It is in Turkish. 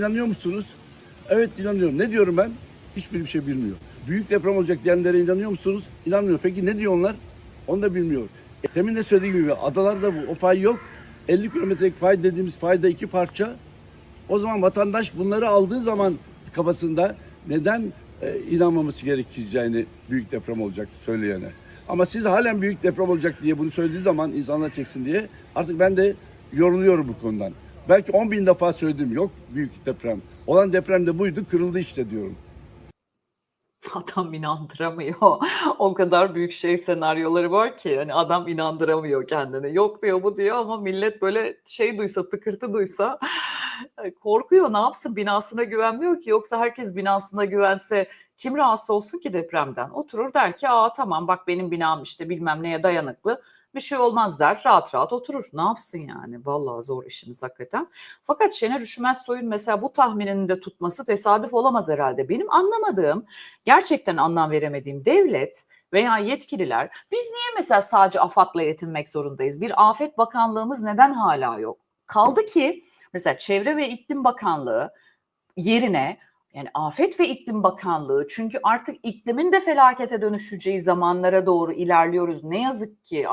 İnanıyor musunuz? Evet inanıyorum. Ne diyorum ben? Hiçbir bir şey bilmiyor. Büyük deprem olacak diyenlere inanıyor musunuz? İnanmıyor. Peki ne diyor onlar? Onu da bilmiyor. E, Demin de söylediğim gibi adalarda bu. O fay yok. 50 kilometrelik fay dediğimiz fayda iki parça. O zaman vatandaş bunları aldığı zaman kafasında neden e, inanmaması gerekeceğini büyük deprem olacak söyleyene. Ama siz halen büyük deprem olacak diye bunu söylediği zaman insanlar çeksin diye artık ben de yoruluyorum bu konudan. Belki 10 bin defa söyledim yok büyük deprem. Olan deprem de buydu kırıldı işte diyorum. Adam inandıramıyor. O kadar büyük şey senaryoları var ki hani adam inandıramıyor kendini. Yok diyor bu diyor ama millet böyle şey duysa tıkırtı duysa korkuyor. Ne yapsın binasına güvenmiyor ki. Yoksa herkes binasına güvense kim rahatsız olsun ki depremden? Oturur der ki aa tamam bak benim binam işte bilmem neye dayanıklı. Bir şey olmaz der rahat rahat oturur. Ne yapsın yani? Vallahi zor işimiz hakikaten. Fakat Şener Üşümez Soy'un mesela bu tahmininin de tutması tesadüf olamaz herhalde. Benim anlamadığım, gerçekten anlam veremediğim devlet veya yetkililer biz niye mesela sadece AFAD'la yetinmek zorundayız? Bir afet bakanlığımız neden hala yok? Kaldı ki mesela Çevre ve İklim Bakanlığı yerine yani Afet ve İklim Bakanlığı çünkü artık iklimin de felakete dönüşeceği zamanlara doğru ilerliyoruz. Ne yazık ki